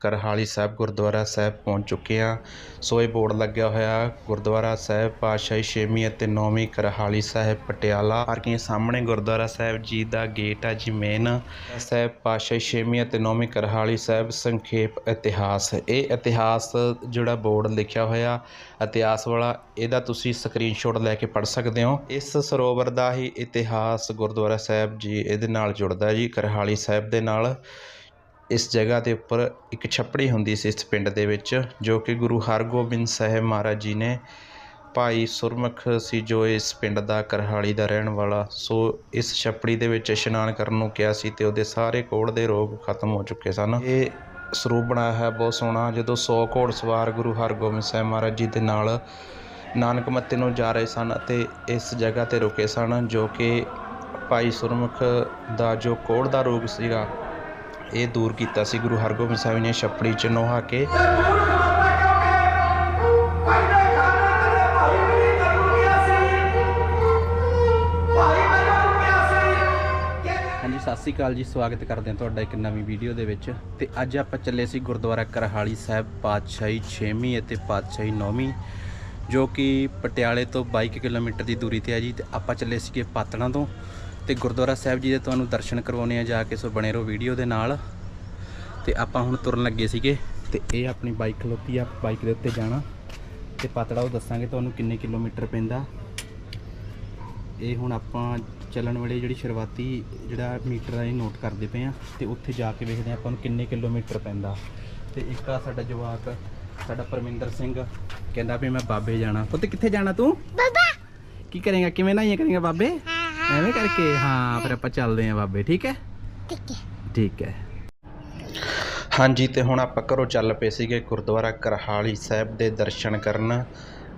ਕਰਹਾਲੀ ਸਾਹਿਬ ਗੁਰਦੁਆਰਾ ਸਾਹਿਬ ਪਹੁੰਚ ਚੁੱਕੇ ਹਾਂ। ਸੋ ਇਹ ਬੋਰਡ ਲੱਗਿਆ ਹੋਇਆ ਗੁਰਦੁਆਰਾ ਸਾਹਿਬ, ਪਾਤਸ਼ਾਹੀ ਛੇਵੀਂ ਅਤੇ ਨੌਵੀਂ ਕਰਹਾਲੀ ਸਾਹਿਬ ਪਟਿਆਲਾ। ਪਾਰਕਿੰਗ ਸਾਹਮਣੇ ਗੁਰਦੁਆਰਾ ਸਾਹਿਬ ਜੀ ਦਾ ਗੇਟ ਆ ਜੀ ਮੇਨ ਸਾਹਿਬ, ਪਾਤਸ਼ਾਹੀ ਛੇਵੀਂ ਅਤੇ ਨੌਵੀਂ ਕਰਹਾਲੀ ਸਾਹਿਬ ਸੰਖੇਪ ਇਤਿਹਾਸ। ਇਹ ਇਤਿਹਾਸ ਜਿਹੜਾ ਬੋਰਡ ਲਿਖਿਆ ਹੋਇਆ ਇਤਿਹਾਸ ਵਾਲਾ, ਇਹਦਾ ਤੁਸੀਂ ਸਕਰੀਨਸ਼ਾਟ ਲੈ ਕੇ ਪੜ੍ਹ ਸਕਦੇ ਹੋ। ਇਸ ਸਰੋਵਰ ਦਾ ਹੀ ਇਤਿਹਾਸ ਗੁਰਦੁਆਰਾ ਸਾਹਿਬ ਜੀ ਇਹਦੇ ਨਾਲ ਜੁੜਦਾ ਜੀ, ਕਰਹਾਲੀ ਸਾਹਿਬ ਦੇ ਨਾਲ। ਇਸ ਜਗ੍ਹਾ ਦੇ ਉੱਪਰ ਇੱਕ ਛੱਪੜੀ ਹੁੰਦੀ ਸੀ ਇਸ ਪਿੰਡ ਦੇ ਵਿੱਚ, ਜੋ ਕਿ ਗੁਰੂ ਹਰਗੋਬਿੰਦ ਸਾਹਿਬ ਮਹਾਰਾਜ ਜੀ ਨੇ ਭਾਈ ਸੁਰਮੁਖ ਸੀ ਜੋ ਇਸ ਪਿੰਡ ਦਾ ਕਰਹਾਲੀ ਦਾ ਰਹਿਣ ਵਾਲਾ। ਸੋ ਇਸ ਛੱਪੜੀ ਦੇ ਵਿੱਚ ਇਸ਼ਨਾਨ ਕਰਨ ਨੂੰ ਕਿਹਾ ਸੀ ਤੇ ਉਹਦੇ ਸਾਰੇ ਕੋੜ ਦੇ ਰੋਗ ਖਤਮ ਹੋ ਚੁੱਕੇ ਸਨ। ਇਹ ਸਰੂਪ ਬਣਾਇਆ ਹੈ ਬਹੁਤ ਸੋਹਣਾ, ਜਦੋਂ 100 ਘੋੜ ਸਵਾਰ ਗੁਰੂ ਹਰਗੋਬਿੰਦ ਸਾਹਿਬ ਮਹਾਰਾਜ ਜੀ ਦੇ ਨਾਲ ਨਾਨਕ ਮੱਤੇ ਨੂੰ ਜਾ ਰਹੇ ਸਨ ਅਤੇ ਇਸ ਜਗ੍ਹਾ ਤੇ ਰੁਕੇ ਸਨ, ਜੋ ਕਿ ਭਾਈ ਸੁਰਮੁਖ ਦਾ ਜੋ ਕੋੜ ਦਾ ਰੋਗ ਸੀਗਾ ਇਹ ਦੂਰ ਕੀਤਾ ਸੀ। ਗੁਰੂ ਹਰਗੋਬਿੰਦ ਸਾਹਿਬ ਨੇ ਛੱਪੜੀ 'ਚ ਨੋਹਾ ਕੇ ਹਾਂਜੀ, ਸਤਿ ਸ੍ਰੀ ਅਕਾਲ ਜੀ। ਸਵਾਗਤ ਕਰਦੇ ਹਾਂ ਤੁਹਾਡਾ ਇੱਕ ਨਵੀਂ ਵੀਡੀਓ ਦੇ ਵਿੱਚ। ਤੇ ਅੱਜ ਆਪਾਂ ਚੱਲੇ ਸੀ ਗੁਰਦੁਆਰਾ ਕਰਹਾਲੀ ਸਾਹਿਬ, ਪਾਤਸ਼ਾਹੀ 6ਵੀਂ ਅਤੇ ਪਾਤਸ਼ਾਹੀ 9ਵੀਂ ਜੋ ਕਿ ਪਟਿਆਲੇ ਤੋਂ 22 ਕਿਲੋਮੀਟਰ ਦੀ ਦੂਰੀ ਤੇ ਹੈ ਜੀ। ਤੇ ਆਪਾਂ ਚੱਲੇ ਸੀਗੇ ਪਾਤਣਾ ਤੋਂ। ਤੇ ਗੁਰਦੁਆਰਾ ਸਾਹਿਬ ਜੀ ਦੇ ਤੁਹਾਨੂੰ ਦਰਸ਼ਨ ਕਰਵਾਉਣੇ ਆ ਜਾ ਕੇ ਸੋ ਬਣੇ ਰਹੋ ਵੀਡੀਓ ਦੇ ਨਾਲ। ਤੇ ਆਪਾਂ ਹੁਣ ਤੁਰਨ ਲੱਗੇ ਸੀਗੇ ਤੇ ਇਹ ਆਪਣੀ ਬਾਈਕ ਖਲੋਤੀ ਆ ਬਾਈਕ ਦੇ ਉੱਤੇ ਜਾਣਾ। ਤੇ ਪਾਤੜਾ ਉਹ ਦੱਸਾਂਗੇ ਤੁਹਾਨੂੰ ਕਿੰਨੇ ਕਿਲੋਮੀਟਰ ਪੈਂਦਾ। ਇਹ ਹੁਣ ਆਪਾਂ ਚੱਲਣ ਵੇਲੇ ਜਿਹੜੀ ਸ਼ੁਰੂਆਤੀ ਜਿਹੜਾ ਮੀਟਰ ਆ ਇਹ ਨੋਟ ਕਰਦੇ ਪਏ ਆ। ਤੇ ਉੱਥੇ ਜਾ ਕੇ ਵੇਖਦੇ ਆ ਆਪਾਂ ਨੂੰ ਕਿੰਨੇ ਕਿਲੋਮੀਟਰ ਪੈਂਦਾ। ਤੇ ਇੱਕ ਆ ਸਾਡਾ ਜਵਾਕ ਸਾਡਾ ਪਰਮਿੰਦਰ ਸਿੰਘ। ਕਹਿੰਦਾ ਵੀ ਮੈਂ ਬਾਬੇ ਜਾਣਾ। ਪੁੱਤ ਕਿੱਥੇ ਜਾਣਾ ਤੂੰ? ਬਾਬਾ! ਕੀ ਕਰੇਗਾ? ਕਿਵੇਂ ਨਾ ਕਰੇਗਾ ਬਾਬੇ? ਐਵੇਂ ਕਰਕੇ ਹਾਂ ਫਿਰ ਆਪਾਂ ਚੱਲਦੇ ਆ ਬਾਬੇ ਠੀਕ ਹੈ? ਠੀਕ ਹੈ। ਠੀਕ ਹੈ। ਹਾਂਜੀ ਤੇ ਹੁਣ ਆਪਾਂ ਘਰੋਂ ਚੱਲ ਪਏ ਸੀਗੇ ਗੁਰਦੁਆਰਾ ਕਰਹਾਲੀ ਸਾਹਿਬ ਦੇ ਦਰਸ਼ਨ ਕਰਨ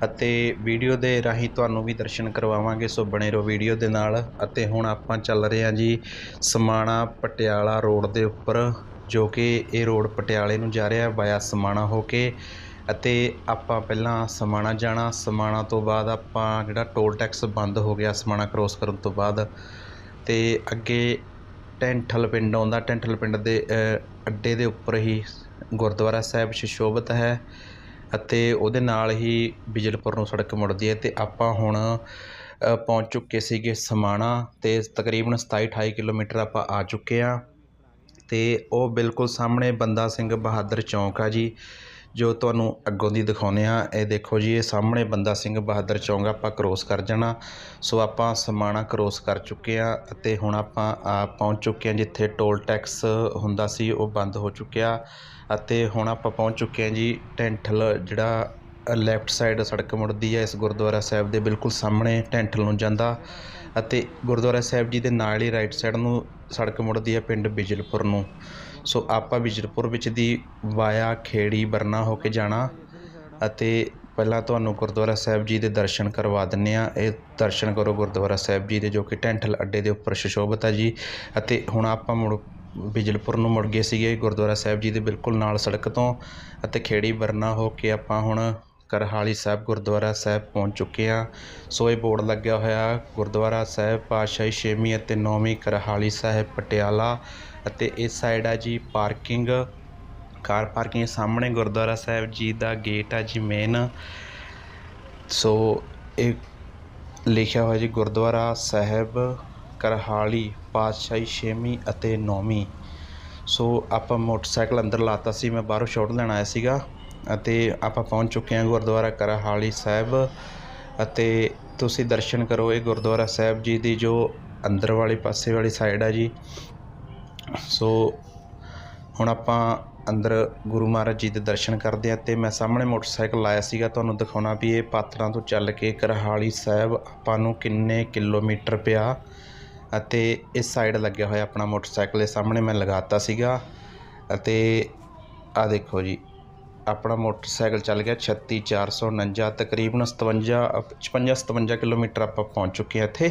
ਅਤੇ ਵੀਡੀਓ ਦੇ ਰਾਹੀਂ ਤੁਹਾਨੂੰ ਵੀ ਦਰਸ਼ਨ ਕਰਵਾਵਾਂਗੇ ਸੋ ਬਣੇ ਰਹੋ ਵੀਡੀਓ ਦੇ ਨਾਲ। ਅਤੇ ਹੁਣ ਆਪਾਂ ਚੱਲ ਰਹੇ ਹਾਂ ਜੀ ਸਮਾਣਾ ਪਟਿਆਲਾ ਰੋਡ ਦੇ ਉੱਪਰ ਜੋ ਕਿ ਇਹ ਰੋਡ ਪਟਿਆਲੇ ਨੂੰ ਜਾ ਰਿਹਾ ਵਾਇਆ ਸਮਾਣਾ ਹੋ ਕੇ। ਅਤੇ ਆਪਾਂ ਪਹਿਲਾਂ ਸਮਾਣਾ ਜਾਣਾ। ਸਮਾਣਾ ਤੋਂ ਬਾਅਦ ਆਪਾਂ ਜਿਹੜਾ ਟੋਲ ਟੈਕਸ ਬੰਦ ਹੋ ਗਿਆ, ਸਮਾਣਾ ਕ੍ਰੋਸ ਕਰਨ ਤੋਂ ਬਾਅਦ। ਅਤੇ ਅੱਗੇ ਟੈਂਠਲ ਪਿੰਡ ਆਉਂਦਾ। ਟੈਂਠਲ ਪਿੰਡ ਦੇ ਅੱਡੇ ਦੇ ਉੱਪਰ ਹੀ ਗੁਰਦੁਆਰਾ ਸਾਹਿਬ ਸੁਸ਼ੋਭਿਤ ਹੈ ਅਤੇ ਉਹਦੇ ਨਾਲ ਹੀ ਬਿਜਲਪੁਰ ਨੂੰ ਸੜਕ ਮੁੜਦੀ ਹੈ। ਅਤੇ ਆਪਾਂ ਹੁਣ ਪਹੁੰਚ ਚੁੱਕੇ ਸੀਗੇ ਸਮਾਣਾ ਅਤੇ ਤਕਰੀਬਨ 27 28 ਕਿਲੋਮੀਟਰ ਆਪਾਂ ਆ ਚੁੱਕੇ ਆ ਅਤੇ ਉਹ ਬਿਲਕੁਲ ਸਾਹਮਣੇ ਬੰਦਾ ਸਿੰਘ ਬਹਾਦਰ ਚੌਂਕ ਆ ਜੀ। ਜੋ ਤੁਹਾਨੂੰ ਅੱਗੋਂ ਦੀ ਦਿਖਾਉਂਦੇ ਹਾਂ, ਇਹ ਦੇਖੋ ਜੀ, ਇਹ ਸਾਹਮਣੇ ਬੰਦਾ ਸਿੰਘ ਬਹਾਦਰ ਚੌਂਕ ਆਪਾਂ ਕ੍ਰੋਸ ਕਰ ਜਾਣਾ। ਸੋ ਆਪਾਂ ਸਮਾਣਾ ਕ੍ਰੋਸ ਕਰ ਚੁੱਕੇ ਹਾਂ ਅਤੇ ਹੁਣ ਆਪਾਂ, ਆ, ਪਹੁੰਚ ਚੁੱਕੇ ਹਾਂ ਜਿੱਥੇ ਟੋਲ ਟੈਕਸ ਹੁੰਦਾ ਸੀ, ਉਹ ਬੰਦ ਹੋ ਚੁੱਕਿਆ। ਅਤੇ ਹੁਣ ਆਪਾਂ ਪਹੁੰਚ ਚੁੱਕੇ ਹਾਂ ਜੀ, ਟੈਂਠਲ ਜਿਹੜਾ ਲੈਫਟ ਸਾਈਡ ਸੜਕ ਮੁੜਦੀ ਹੈ ਇਸ ਗੁਰਦੁਆਰਾ ਸਾਹਿਬ ਦੇ ਬਿਲਕੁਲ ਸਾਹਮਣੇ ਟੈਂਠਲ ਨੂੰ ਜਾਂਦਾ। ਅਤੇ ਗੁਰਦੁਆਰਾ ਸਾਹਿਬ ਜੀ ਦੇ ਨਾਲ ਹੀ ਰਾਈਟ ਸਾਈਡ ਨੂੰ ਸੜਕ ਮੁੜਦੀ ਹੈ ਪਿੰਡ ਬਿਜਲਪੁਰ ਨੂੰ। ਸੋ ਆਪਾਂ ਬਿਜਲਪੁਰ ਵਿੱਚ ਦੀ ਵਾਇਆ ਖੇੜੀ ਬਰਨਾ ਹੋ ਕੇ ਜਾਣਾ ਅਤੇ ਪਹਿਲਾਂ ਤੁਹਾਨੂੰ ਗੁਰਦੁਆਰਾ ਸਾਹਿਬ ਜੀ ਦੇ ਦਰਸ਼ਨ ਕਰਵਾ ਦਿੰਨੇ ਆ। ਇਹ ਦਰਸ਼ਨ ਕਰੋ ਗੁਰਦੁਆਰਾ ਸਾਹਿਬ ਜੀ ਦੇ ਜੋ ਕਿ ਟੈਂਠਲ ਅੱਡੇ ਦੇ ਉੱਪਰ ਸੁਸ਼ੋਭਿਤ ਹੈ ਜੀ। ਅਤੇ ਹੁਣ ਆਪਾਂ ਮੁੜ ਬਿਜਲਪੁਰ ਨੂੰ ਮੁੜ ਗਏ ਸੀਗੇ ਗੁਰਦੁਆਰਾ ਸਾਹਿਬ ਜੀ ਦੇ ਬਿਲਕੁਲ ਨਾਲ ਸੜਕ ਤੋਂ ਅਤੇ ਖੇੜੀ ਬਰਨਾ ਹੋ ਕੇ ਆਪਾਂ ਹੁਣ ਕਰਹਾਲੀ ਸਾਹਿਬ ਗੁਰਦੁਆਰਾ ਸਾਹਿਬ ਪਹੁੰਚ ਚੁੱਕੇ ਹਾਂ ਸੋ ਇਹ ਬੋਰਡ ਲੱਗਿਆ ਹੋਇਆ ਗੁਰਦੁਆਰਾ ਸਾਹਿਬ, ਪਾਤਸ਼ਾਹੀ ਛੇਵੀਂ ਅਤੇ ਨੌਵੀਂ ਕਰਹਾਲੀ ਸਾਹਿਬ ਪਟਿਆਲਾ ਅਤੇ ਇਸ ਸਾਈਡ ਆ ਜੀ ਪਾਰਕਿੰਗ ਕਾਰ ਪਾਰਕਿੰਗ ਸਾਹਮਣੇ ਗੁਰਦੁਆਰਾ ਸਾਹਿਬ ਜੀ ਦਾ ਗੇਟ ਆ ਜੀ ਮੇਨ ਸੋ ਇਹ ਲਿਖਿਆ ਹੋਇਆ ਜੀ ਗੁਰਦੁਆਰਾ ਸਾਹਿਬ, ਕਰਹਾਲੀ, ਪਾਤਸ਼ਾਹੀ ਛੇਵੀਂ ਅਤੇ ਨੌਵੀਂ। ਸੋ ਆਪਾਂ ਮੋਟਰਸਾਈਕਲ ਅੰਦਰ ਲਾਤਾ ਸੀ, ਮੈਂ ਬਾਹਰੋਂ ਸ਼ਾਟ ਲੈਣ ਆਇਆ ਸੀਗਾ। ਅਤੇ ਆਪਾਂ ਪਹੁੰਚ ਚੁੱਕੇ ਹਾਂ ਗੁਰਦੁਆਰਾ ਕਰਹਾਲੀ ਸਾਹਿਬ। ਅਤੇ ਤੁਸੀਂ ਦਰਸ਼ਨ ਕਰੋ, ਇਹ ਗੁਰਦੁਆਰਾ ਸਾਹਿਬ ਜੀ ਦੀ ਜੋ ਅੰਦਰ ਵਾਲੀ, ਪਾਸੇ ਵਾਲੀ ਸਾਈਡ ਆ ਜੀ। ਸੋ ਹੁਣ ਆਪਾਂ ਅੰਦਰ ਗੁਰੂ ਮਹਾਰਾਜ ਜੀ ਦੇ ਦਰਸ਼ਨ ਕਰਦੇ ਹਾਂ ਤੇ ਮੈਂ ਸਾਹਮਣੇ ਮੋਟਰਸਾਈਕਲ ਲਾਇਆ ਸੀਗਾ, ਤੁਹਾਨੂੰ ਦਿਖਾਉਣਾ ਵੀ ਇਹ ਪਾਤਰਾਂ ਤੋਂ ਚੱਲ ਕੇ ਕਰਹਾਲੀ ਸਾਹਿਬ ਆਪਾਂ ਨੂੰ ਕਿੰਨੇ ਕਿਲੋਮੀਟਰ ਪਿਆ ਅਤੇ ਇਸ ਸਾਈਡ ਲੱਗਿਆ ਹੋਇਆ ਆਪਣਾ ਮੋਟਰਸਾਈਕਲ ਦੇ ਸਾਹਮਣੇ ਮੈਂ ਲਗਾਤਾ ਸੀਗਾ ਅਤੇ ਆ ਦੇਖੋ ਜੀ, ਆਪਣਾ ਮੋਟਰਸਾਈਕਲ ਚੱਲ ਗਿਆ 36449 ਤਕਰੀਬਨ 57 55 57 ਕਿਲੋਮੀਟਰ ਆਪਾਂ ਪਹੁੰਚ ਚੁੱਕੇ ਹਾਂ ਇੱਥੇ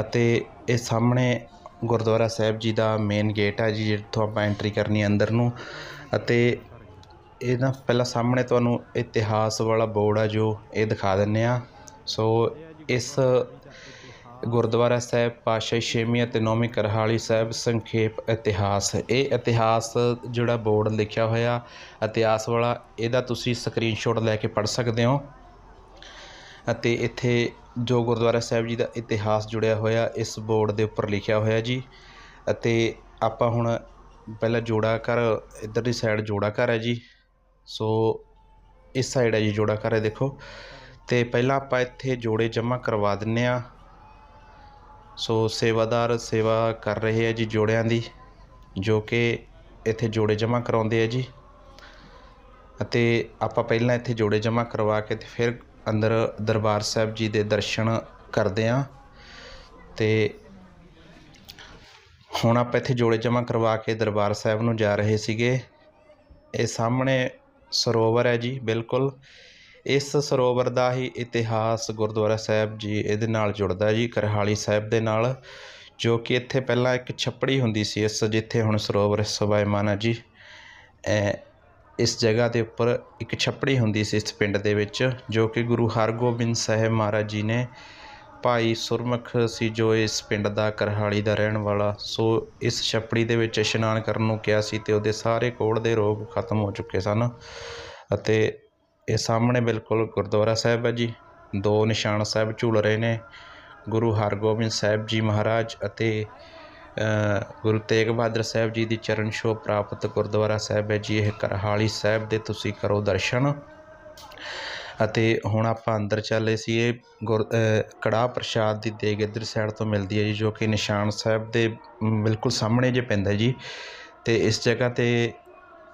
ਅਤੇ ਇਹ ਸਾਹਮਣੇ ਗੁਰਦੁਆਰਾ ਸਾਹਿਬ ਜੀ ਦਾ ਮੇਨ ਗੇਟ ਹੈ ਜੀ, ਜਿੱਥੋਂ ਆਪਾਂ ਐਂਟਰੀ ਕਰਨੀ ਅੰਦਰ ਨੂੰ। ਅਤੇ ਇਹ ਨਾ ਪਹਿਲਾਂ ਸਾਹਮਣੇ ਤੁਹਾਨੂੰ ਇਤਿਹਾਸ ਵਾਲਾ ਬੋਰਡ ਆ ਜੋ ਇਹ ਦਿਖਾ ਦਿੰਨੇ ਆ। ਸੋ ਇਸ ਗੁਰਦੁਆਰਾ ਸਾਹਿਬ ਪਾਤਸ਼ਾਹੀ ਛੇਵੀਂ ਅਤੇ ਨੌਵੀਂ ਕਰਹਾਲੀ ਸਾਹਿਬ ਸੰਖੇਪ ਇਤਿਹਾਸ। ਇਹ ਇਤਿਹਾਸ ਜਿਹੜਾ ਬੋਰਡ ਲਿਖਿਆ ਹੋਇਆ, ਇਤਿਹਾਸ ਵਾਲਾ, ਇਹਦਾ ਤੁਸੀਂ ਸਕਰੀਨਸ਼ਾਟ ਲੈ ਕੇ ਪੜ੍ਹ ਸਕਦੇ ਹੋ। ਅਤੇ ਇੱਥੇ ਜੋ ਗੁਰਦੁਆਰਾ ਸਾਹਿਬ ਜੀ ਦਾ ਇਤਿਹਾਸ ਜੁੜਿਆ ਹੋਇਆ, ਇਸ ਬੋਰਡ ਦੇ ਉੱਪਰ ਲਿਖਿਆ ਹੋਇਆ ਜੀ। ਅਤੇ ਆਪਾਂ ਹੁਣ ਪਹਿਲਾਂ ਜੋੜਾ ਘਰ ਇੱਧਰਲੀ ਸਾਈਡ ਜੋੜਾ ਘਰ ਹੈ ਜੀ। ਸੋ ਇਸ ਸਾਈਡ ਹੈ ਜੀ ਜੋੜਾ ਘਰ ਹੈ ਦੇਖੋ। ਤੇ ਪਹਿਲਾਂ ਆਪਾਂ ਇੱਥੇ ਜੋੜੇ ਜਮ੍ਹਾਂ ਕਰਵਾ ਦਿੰਨੇ ਆ ਸੋ ਸੇਵਾਦਾਰ ਸੇਵਾ ਕਰ ਰਹੇ ਹੈ ਜੀ ਜੋੜਿਆਂ ਦੀ, ਜੋ ਕਿ ਇੱਥੇ ਜੋੜੇ ਜਮ੍ਹਾਂ ਕਰਾਉਂਦੇ ਆ ਜੀ। ਅਤੇ ਆਪਾਂ ਪਹਿਲਾਂ ਇੱਥੇ ਜੋੜੇ ਜਮ੍ਹਾਂ ਕਰਵਾ ਕੇ ਤੇ ਫਿਰ ਅੰਦਰ ਦਰਬਾਰ ਸਾਹਿਬ ਜੀ ਦੇ ਦਰਸ਼ਨ ਕਰਦੇ ਹਾਂ ਤੇ ਹੁਣ ਆਪਾਂ ਇੱਥੇ ਜੋੜੇ ਜਮ੍ਹਾਂ ਕਰਵਾ ਕੇ ਦਰਬਾਰ ਸਾਹਿਬ ਨੂੰ ਜਾ ਰਹੇ ਸੀਗੇ। ਇਹ ਸਾਹਮਣੇ ਸਰੋਵਰ ਹੈ ਜੀ, ਬਿਲਕੁਲ। ਇਸ ਸਰੋਵਰ ਦਾ ਹੀ ਇਤਿਹਾਸ ਗੁਰਦੁਆਰਾ ਸਾਹਿਬ ਜੀ ਇਹਦੇ ਨਾਲ ਜੁੜਦਾ ਜੀ, ਕਰਹਾਲੀ ਸਾਹਿਬ ਦੇ ਨਾਲ, ਜੋ ਕਿ ਇੱਥੇ ਪਹਿਲਾਂ ਇੱਕ ਛੱਪੜੀ ਹੁੰਦੀ ਸੀ ਇਸ ਜਿੱਥੇ ਹੁਣ ਸਰੋਵਰ ਸਵਾਇਮਾਨ ਹੈ ਜੀ। ਇਹ ਇਸ ਜਗ੍ਹਾ ਦੇ ਉੱਪਰ ਇੱਕ ਛੱਪੜੀ ਹੁੰਦੀ ਸੀ ਇਸ ਪਿੰਡ ਦੇ ਵਿੱਚ, ਜੋ ਕਿ ਗੁਰੂ ਹਰਗੋਬਿੰਦ ਸਾਹਿਬ ਮਹਾਰਾਜ ਜੀ ਨੇ ਭਾਈ ਸੁਰਮੁਖ ਸੀ ਜੋ ਇਸ ਪਿੰਡ ਦਾ ਕਰਹਾਲੀ ਦਾ ਰਹਿਣ ਵਾਲਾ। ਸੋ ਇਸ ਛੱਪੜੀ ਦੇ ਵਿੱਚ ਇਸ਼ਨਾਨ ਕਰਨ ਨੂੰ ਕਿਹਾ ਸੀ ਤੇ ਉਹਦੇ ਸਾਰੇ ਕੋੜ ਦੇ ਰੋਗ ਖਤਮ ਹੋ ਚੁੱਕੇ ਸਨ ਅਤੇ ਇਹ ਸਾਹਮਣੇ ਬਿਲਕੁਲ ਗੁਰਦੁਆਰਾ ਸਾਹਿਬ ਹੈ ਜੀ। ਦੋ ਨਿਸ਼ਾਨ ਸਾਹਿਬ ਝੂਲ ਰਹੇ ਨੇ। ਗੁਰੂ ਹਰਗੋਬਿੰਦ ਸਾਹਿਬ ਜੀ ਮਹਾਰਾਜ ਅਤੇ ਗੁਰੂ ਤੇਗ ਬਹਾਦਰ ਸਾਹਿਬ ਜੀ ਦੀ ਚਰਨ ਛੋਹ ਪ੍ਰਾਪਤ ਗੁਰਦੁਆਰਾ ਸਾਹਿਬ ਹੈ ਜੀ ਇਹ ਕਰਹਾਲੀ ਸਾਹਿਬ ਦੇ ਤੁਸੀਂ ਕਰੋ ਦਰਸ਼ਨ। ਅਤੇ ਹੁਣ ਆਪਾਂ ਅੰਦਰ ਚੱਲੇ ਸੀ ਇਹ ਗੁਰ ਅ, ਕੜਾਹ ਪ੍ਰਸ਼ਾਦ ਦੀ ਦੇਗ ਇੱਧਰ ਸਾਈਡ ਤੋਂ ਮਿਲਦੀ ਹੈ ਜੀ ਜੋ ਕਿ ਨਿਸ਼ਾਨ ਸਾਹਿਬ ਦੇ ਬਿਲਕੁਲ ਸਾਹਮਣੇ ਜੇ ਪੈਂਦਾ ਜੀ। ਤੇ ਇਸ ਜਗ੍ਹਾ ਤੇ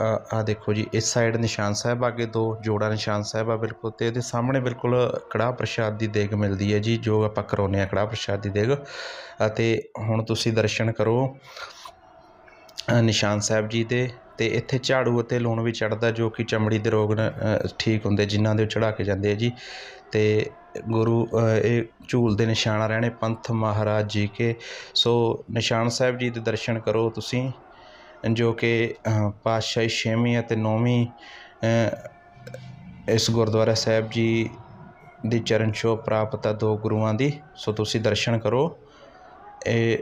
ਆ ਦੇਖੋ ਜੀ, ਇਸ ਸਾਈਡ ਨਿਸ਼ਾਨ ਸਾਹਿਬ ਅੱਗੇ ਦੋ ਜੋੜਾ ਨਿਸ਼ਾਨ ਸਾਹਿਬ ਆ ਬਿਲਕੁਲ ਤੇ ਇਹਦੇ ਸਾਹਮਣੇ ਬਿਲਕੁਲ ਕੜਾਹ ਪ੍ਰਸ਼ਾਦ ਦੀ ਦੇਗ ਮਿਲਦੀ ਹੈ ਜੀ, ਜੋ ਆਪਾਂ ਕਰਾਉਂਦੇ ਆ ਕੜਾਹ ਪ੍ਰਸ਼ਾਦ ਦੀ ਦੇਗ। ਅਤੇ ਹੁਣ ਤੁਸੀਂ ਦਰਸ਼ਨ ਕਰੋ ਨਿਸ਼ਾਨ ਸਾਹਿਬ ਜੀ ਦੇ ਤੇ ਇੱਥੇ ਝਾੜੂ ਅਤੇ ਲੂਣ ਵੀ ਚੜਦਾ ਜੋ ਕਿ ਚਮੜੀ ਦੇ ਰੋਗ ਠੀਕ ਹੁੰਦੇ, ਜਿਨ੍ਹਾਂ ਦੇ ਚੜਾ ਕੇ ਜਾਂਦੇ ਆ ਜੀ। ਤੇ ਗੁਰੂ ਇਹ ਝੂਲ ਦੇ ਨਿਸ਼ਾਨ ਰਹਿਣੇ ਪੰਥ ਮਹਾਰਾਜ ਜੀ ਕੇ। ਸੋ ਨਿਸ਼ਾਨ ਸਾਹਿਬ ਜੀ ਦੇ ਦਰਸ਼ਨ ਕਰੋ ਤੁਸੀਂ। ਜੋ ਕਿ ਪਾਤਸ਼ਾਹੀ ਛੇਵੀਂ ਅਤੇ ਨੌਵੀਂ ਇਸ ਗੁਰਦੁਆਰਾ ਸਾਹਿਬ ਜੀ ਦੀ ਚਰਨ ਛੋਹ ਪ੍ਰਾਪਤ ਆ ਦੋ ਗੁਰੂਆਂ ਦੀ। ਸੋ ਤੁਸੀਂ ਦਰਸ਼ਨ ਕਰੋ। ਇਹ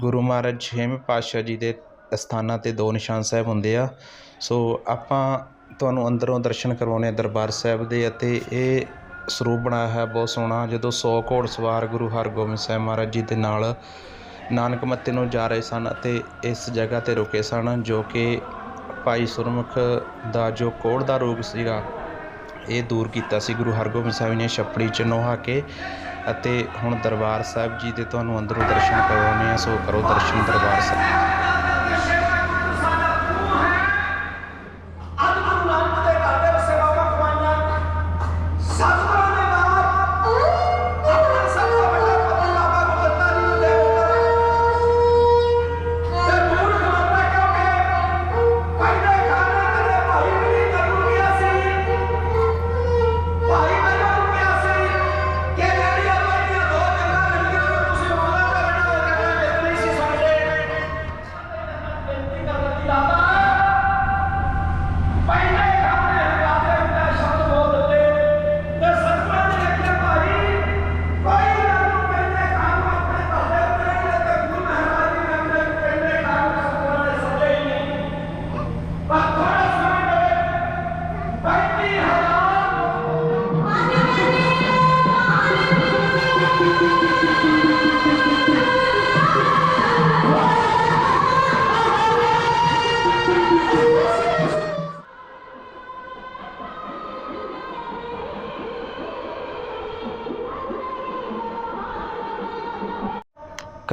ਗੁਰੂ ਮਹਾਰਾਜ ਛੇਵੇਂ ਪਾਤਸ਼ਾਹ ਜੀ ਦੇ ਅਸਥਾਨਾਂ ਤੇ ਦੋ ਨਿਸ਼ਾਨ ਸਾਹਿਬ ਹੁੰਦੇ ਆ। ਸੋ ਆਪਾਂ ਤੁਹਾਨੂੰ ਅੰਦਰੋਂ ਦਰਸ਼ਨ ਕਰਵਾਉਣੇ ਆ ਦਰਬਾਰ ਸਾਹਿਬ ਦੇ ਅਤੇ ਇਹ ਸਰੂਪ ਬਣਾਇਆ ਹੈ ਬਹੁਤ ਸੋਹਣਾ। ਜਦੋਂ 100 ਘੋੜ ਸਵਾਰ ਗੁਰੂ ਹਰਗੋਬਿੰਦ ਸਾਹਿਬ ਮਹਾਰਾਜ ਜੀ ਦੇ ਨਾਲ ਨਾਨਕ ਮੱਤੇ ਨੂੰ ਜਾ ਰਹੇ ਸਨ ਅਤੇ ਇਸ ਜਗ੍ਹਾ ਤੇ ਰੁਕੇ ਸਨ, ਜੋ ਕਿ ਭਾਈ ਸੁਰਮੁਖ ਦਾ ਜੋ ਕੋੜ ਦਾ ਰੋਗ ਸੀਗਾ, ਇਹ ਦੂਰ ਕੀਤਾ ਸੀ। ਗੁਰੂ ਹਰਗੋਬਿੰਦ ਸਾਹਿਬ ਨੇ ਛੱਪੜੀ ਚ ਨੋਹਾ ਕੇ ਅਤੇ ਹੁਣ ਦਰਬਾਰ ਸਾਹਿਬ ਜੀ ਦੇ ਤੁਹਾਨੂੰ ਅੰਦਰੋਂ ਦਰਸ਼ਨ ਕਰਵਾਉਣੇ ਆ ਸੋ ਕਰੋ ਦਰਸ਼ਨ ਦਰਬਾਰ ਸਾਹਿਬ।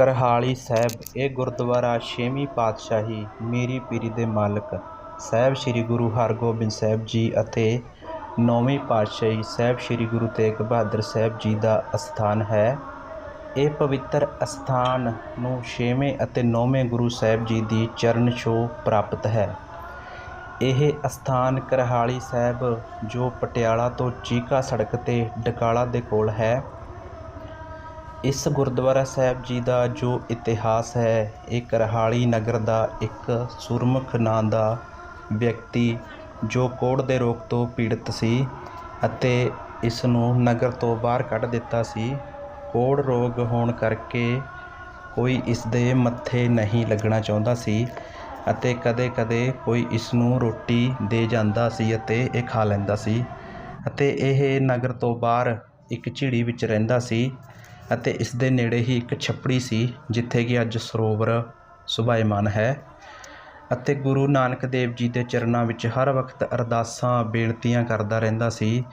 ਕਰਹਾਲੀ ਸਾਹਿਬ, ਇਹ ਗੁਰਦੁਆਰਾ ਛੇਵੀਂ ਪਾਤਸ਼ਾਹੀ ਮੀਰੀ ਪੀਰੀ ਦੇ ਮਾਲਕ ਸਾਹਿਬ ਸ੍ਰੀ ਗੁਰੂ ਹਰਗੋਬਿੰਦ ਸਾਹਿਬ ਜੀ ਅਤੇ ਨੌਵੀਂ ਪਾਤਸ਼ਾਹੀ ਸਾਹਿਬ ਸ੍ਰੀ ਗੁਰੂ ਤੇਗ ਬਹਾਦਰ ਸਾਹਿਬ ਜੀ ਦਾ ਅਸਥਾਨ ਹੈ। ਇਹ ਪਵਿੱਤਰ ਅਸਥਾਨ ਨੂੰ ਛੇਵੇਂ ਅਤੇ ਨੌਵੇਂ ਗੁਰੂ ਸਾਹਿਬ ਜੀ ਦੀ ਚਰਨ ਛੋਹ ਪ੍ਰਾਪਤ ਹੈ। ਇਹ ਅਸਥਾਨ ਕਰਹਾਲੀ ਸਾਹਿਬ, ਜੋ ਪਟਿਆਲਾ ਤੋਂ ਚੀਕਾ ਸੜਕ ਤੇ ਡਕਾਲਾ ਦੇ ਕੋਲ ਹੈ। ਇਸ ਗੁਰਦੁਆਰਾ ਸਾਹਿਬ ਜੀ ਦਾ ਜੋ ਇਤਿਹਾਸ ਹੈ, ਇਹ ਕਰਹਾਲੀ ਨਗਰ ਦਾ ਇੱਕ ਸੁਰਮੁਖ ਨਾਂ ਦਾ ਵਿਅਕਤੀ ਜੋ ਕੋੜ ਦੇ ਰੋਗ ਤੋਂ ਪੀੜਤ ਸੀ ਅਤੇ ਇਸ ਨੂੰ ਨਗਰ ਤੋਂ ਬਾਹਰ ਕੱਢ ਦਿੱਤਾ ਸੀ। ਕੋੜ ਰੋਗ ਹੋਣ ਕਰਕੇ ਕੋਈ ਇਸ ਦੇ ਮੱਥੇ ਨਹੀਂ ਲੱਗਣਾ ਚਾਹੁੰਦਾ ਸੀ ਅਤੇ ਕਦੇ-ਕਦੇ ਕੋਈ ਇਸ ਨੂੰ ਰੋਟੀ ਦੇ ਜਾਂਦਾ ਸੀ ਅਤੇ ਇਹ ਖਾ ਲੈਂਦਾ ਸੀ ਅਤੇ ਇਹ ਨਗਰ ਤੋਂ ਬਾਹਰ ਇੱਕ ਝਿੜੀ ਵਿੱਚ ਰਹਿੰਦਾ ਸੀ। ਅਤੇ ਇਸ ਦੇ ਨੇੜੇ ਹੀ ਇੱਕ ਛੱਪੜੀ ਸੀ, ਜਿੱਥੇ ਕਿ ਅੱਜ ਸਰੋਵਰ ਸੁਭਾਇਮਾਨ ਹੈ। ਅਤੇ ਗੁਰੂ ਨਾਨਕ ਦੇਵ ਜੀ ਦੇ ਚਰਨਾਂ ਵਿੱਚ ਹਰ ਵਕਤ ਅਰਦਾਸਾਂ, ਬੇਨਤੀਆਂ ਕਰਦਾ ਰਹਿੰਦਾ ਸੀ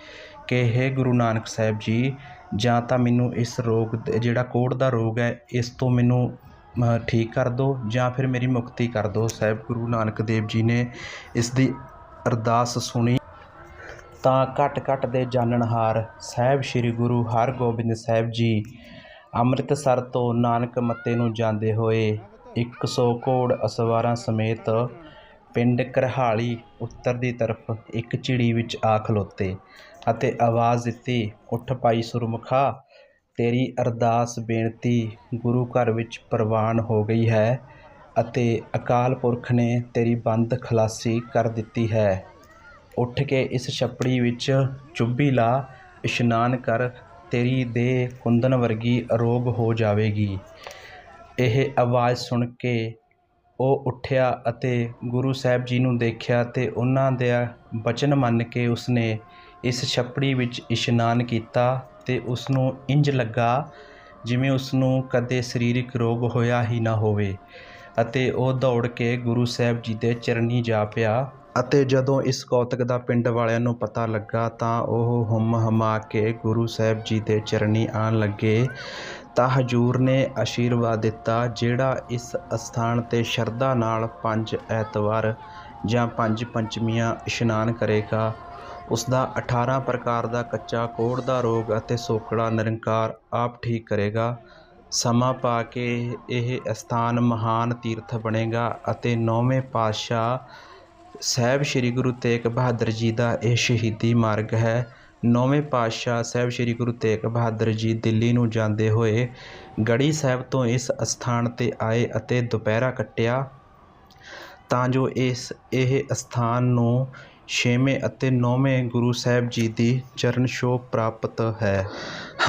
ਕਿ, ਹੇ ਗੁਰੂ ਨਾਨਕ ਸਾਹਿਬ ਜੀ, ਜਾਂ ਤਾਂ ਮੈਨੂੰ ਇਸ ਰੋਗ ਜਿਹੜਾ ਕੋੜ ਦਾ ਰੋਗ ਹੈ, ਇਸ ਤੋਂ ਮੈਨੂੰ ਠੀਕ ਕਰ ਦਿਓ, ਜਾਂ ਫਿਰ ਮੇਰੀ ਮੁਕਤੀ ਕਰ ਦਿਓ। ਸਾਹਿਬ ਗੁਰੂ ਨਾਨਕ ਦੇਵ ਜੀ ਨੇ ਇਸ ਦੀ ਅਰਦਾਸ ਸੁਣੀ। ਤਾਂ ਘਟ ਘਟ ਦੇ ਜਾਣਨਹਾਰ ਸਾਹਿਬ ਸ੍ਰੀ ਗੁਰੂ ਹਰਗੋਬਿੰਦ ਸਾਹਿਬ ਜੀ ਅੰਮ੍ਰਿਤਸਰ ਤੋਂ ਨਾਨਕ ਮੱਤੇ ਨੂੰ ਜਾਂਦੇ ਹੋਏ 100 ਘੋੜ ਅਸਵਾਰਾਂ ਸਮੇਤ ਪਿੰਡ ਕਰਹਾਲੀ ਉੱਤਰ ਦੀ ਤਰਫ ਇੱਕ ਝਿੜੀ ਵਿੱਚ ਆ ਖਲੋਤੇ ਅਤੇ ਆਵਾਜ਼ ਦਿੱਤੀ, ਉੱਠ ਪਾਈ ਸੁਰਮੁਖਾ, ਤੇਰੀ ਅਰਦਾਸ ਬੇਨਤੀ ਗੁਰੂ ਘਰ ਵਿੱਚ ਪ੍ਰਵਾਨ ਹੋ ਗਈ ਹੈ ਅਤੇ ਅਕਾਲ ਪੁਰਖ ਨੇ ਤੇਰੀ ਬੰਦ ਖਲਾਸੀ ਕਰ ਦਿੱਤੀ ਹੈ। ਉੱਠ ਕੇ ਇਸ ਛੱਪੜੀ ਵਿੱਚ ਚੁੱਭੀ ਲਾ, ਇਸ਼ਨਾਨ ਕਰ, ਤੇਰੀ ਦੇਹ ਕੁੰਦਨ ਵਰਗੀ ਅਰੋਗ ਹੋ ਜਾਵੇਗੀ। ਇਹ ਆਵਾਜ਼ ਸੁਣ ਕੇ ਉਹ ਉੱਠਿਆ ਅਤੇ ਗੁਰੂ ਸਾਹਿਬ ਜੀ ਨੂੰ ਦੇਖਿਆ ਤੇ ਉਹਨਾਂ ਦਾ ਬਚਨ ਮੰਨ ਕੇ ਉਸਨੇ ਇਸ ਛੱਪੜੀ ਵਿੱਚ ਇਸ਼ਨਾਨ ਕੀਤਾ ਤੇ ਉਸ ਨੂੰ ਇੰਜ ਲੱਗਾ ਜਿਵੇਂ ਉਸ ਨੂੰ ਕਦੇ ਸਰੀਰਕ ਰੋਗ ਹੋਇਆ ਹੀ ਨਾ ਹੋਵੇ ਅਤੇ ਉਹ ਦੌੜ ਕੇ ਗੁਰੂ ਸਾਹਿਬ ਜੀ ਦੇ ਚਰਨੀ ਜਾ ਪਿਆ। ਅਤੇ ਜਦੋਂ ਇਸ ਕੌਤਕ ਦਾ ਪਿੰਡ ਵਾਲਿਆਂ ਨੂੰ ਪਤਾ ਲੱਗਾ ਤਾਂ ਉਹ ਹੁੰਮ ਹਮਾ ਕੇ ਗੁਰੂ ਸਾਹਿਬ ਜੀ ਦੇ ਚਰਨੀ ਆਣ ਲੱਗੇ। ਤਾਂ ਹਜੂਰ ਨੇ ਆਸ਼ੀਰਵਾਦ ਦਿੱਤਾ, ਜਿਹੜਾ ਇਸ ਅਸਥਾਨ ਤੇ ਸ਼ਰਧਾ ਨਾਲ ਪੰਜ ਐਤਵਾਰ ਜਾਂ ਪੰਜ ਪੰਚਮੀਆਂ ਇਸ਼ਨਾਨ ਕਰੇਗਾ। ਉਸ ਦਾ 18 ਪ੍ਰਕਾਰ ਦਾ ਕੱਚਾ ਕੋੜ ਦਾ ਰੋਗ ਅਤੇ ਸੋਕੜਾ ਨਿਰੰਕਾਰ ਆਪ ਠੀਕ ਕਰੇਗਾ। ਸਮਾਂ ਪਾ ਕੇ ਇਹ ਅਸਥਾਨ ਮਹਾਨ ਤੀਰਥ ਬਣੇਗਾ ਅਤੇ ਨੌਵੇਂ ਪਾਤਸ਼ਾਹ ਸਾਹਿਬ ਸ੍ਰੀ ਗੁਰੂ ਤੇਗ ਬਹਾਦਰ ਜੀ ਦਾ ਇਹ ਸ਼ਹੀਦੀ ਮਾਰਗ ਹੈ। ਨੌਵੇਂ ਪਾਤਸ਼ਾਹ ਸਾਹਿਬ ਸ੍ਰੀ ਗੁਰੂ ਤੇਗ ਬਹਾਦਰ ਜੀ ਦਿੱਲੀ ਨੂੰ ਜਾਂਦੇ ਹੋਏ ਗੜੀ ਸਾਹਿਬ ਤੋਂ ਇਸ ਅਸਥਾਨ ਤੇ ਆਏ ਅਤੇ ਦੁਪਹਿਰਾ ਕੱਟਿਆ। ਤਾਂ ਜੋ ਇਸ, ਇਹ ਅਸਥਾਨ ਨੂੰ ਛੇਵੇਂ ਅਤੇ ਨੌਵੇਂ ਗੁਰੂ ਸਾਹਿਬ ਜੀ ਦੀ ਚਰਨ ਛੋਹ ਪ੍ਰਾਪਤ ਹੈ।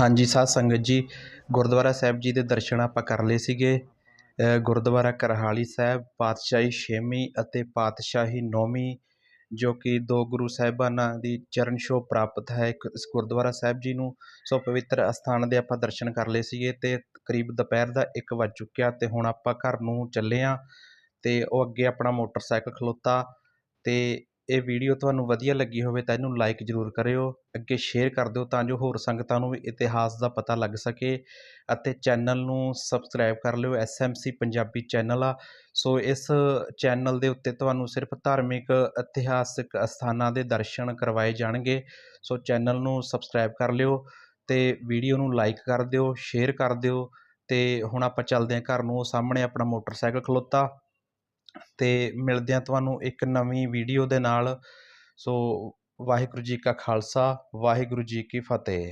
ਹਾਂਜੀ, ਸਾਧ ਸੰਗਤ ਜੀ, ਗੁਰਦੁਆਰਾ ਸਾਹਿਬ ਜੀ ਦੇ ਦਰਸ਼ਨ ਆਪਾਂ ਕਰ ਲਏ ਸੀਗੇ। ਗੁਰਦੁਆਰਾ ਕਰਹਾਲੀ ਸਾਹਿਬ, ਪਾਤਸ਼ਾਹੀ ਛੇਵੀਂ ਅਤੇ ਪਾਤਸ਼ਾਹੀ ਨੌਵੀਂ, ਜੋ ਕਿ ਦੋ ਗੁਰੂ ਸਾਹਿਬਾਨਾਂ ਦੀ ਚਰਨ ਛੋਹ ਪ੍ਰਾਪਤ ਹੈ, ਇੱਕ ਇਸ ਗੁਰਦੁਆਰਾ ਸਾਹਿਬ ਜੀ ਨੂੰ, ਸੋ ਪਵਿੱਤਰ ਅਸਥਾਨ ਦੇ ਆਪਾਂ ਦਰਸ਼ਨ ਕਰ ਲਏ ਸੀਗੇ ਅਤੇ ਕਰੀਬ ਦੁਪਹਿਰ ਦਾ 1 ਵੱਜ ਚੁੱਕਿਆ ਅਤੇ ਹੁਣ ਆਪਾਂ ਘਰ ਨੂੰ ਚੱਲੇ ਹਾਂ ਅਤੇ ਉਹ ਅੱਗੇ ਆਪਣਾ ਮੋਟਰਸਾਈਕਲ ਖਲੋਤਾ ਅਤੇ ਇਹ ਵੀਡੀਓ ਤੁਹਾਨੂੰ ਵਧੀਆ ਲੱਗੀ ਹੋਵੇ ਤਾਂ ਇਹਨੂੰ ਲਾਈਕ ਜ਼ਰੂਰ ਕਰਿਓ, ਅੱਗੇ ਸ਼ੇਅਰ ਕਰ ਦਿਓ ਤਾਂ ਜੋ ਹੋਰ ਸੰਗਤਾਂ ਨੂੰ ਵੀ ਇਤਿਹਾਸ ਦਾ ਪਤਾ ਲੱਗ ਸਕੇ ਅਤੇ ਚੈਨਲ ਨੂੰ ਸਬਸਕ੍ਰਾਈਬ ਕਰ ਲਿਓ ਐਸਐਮਸੀ ਪੰਜਾਬੀ ਚੈਨਲ ਆ। ਸੋ ਇਸ ਚੈਨਲ ਦੇ ਉੱਤੇ ਤੁਹਾਨੂੰ ਸਿਰਫ ਧਾਰਮਿਕ, ਇਤਿਹਾਸਿਕ ਅਸਥਾਨਾਂ ਦੇ ਦਰਸ਼ਨ ਕਰਵਾਏ ਜਾਣਗੇ। ਸੋ ਚੈਨਲ ਨੂੰ ਸਬਸਕ੍ਰਾਈਬ ਕਰ ਲਿਓ ਤੇ ਵੀਡੀਓ ਨੂੰ ਲਾਈਕ ਕਰ ਦਿਓ ਸ਼ੇਅਰ ਕਰ ਦਿਓ ਤੇ ਹੁਣ ਆਪਾਂ ਚੱਲਦੇ ਹਾਂ ਘਰ ਨੂੰ, ਉਹ ਸਾਹਮਣੇ ਆਪਣਾ ਮੋਟਰਸਾਈਕਲ ਖਲੋਤਾ। ਤੇ ਮਿਲਦੇ ਹਾਂ ਤੁਹਾਨੂੰ ਇੱਕ ਨਵੀਂ ਵੀਡੀਓ ਦੇ ਨਾਲ। ਸੋ ਵਾਹਿਗੁਰੂ ਜੀ ਕਾ ਖਾਲਸਾ, ਵਾਹਿਗੁਰੂ ਜੀ ਕੀ ਫਤਿਹ।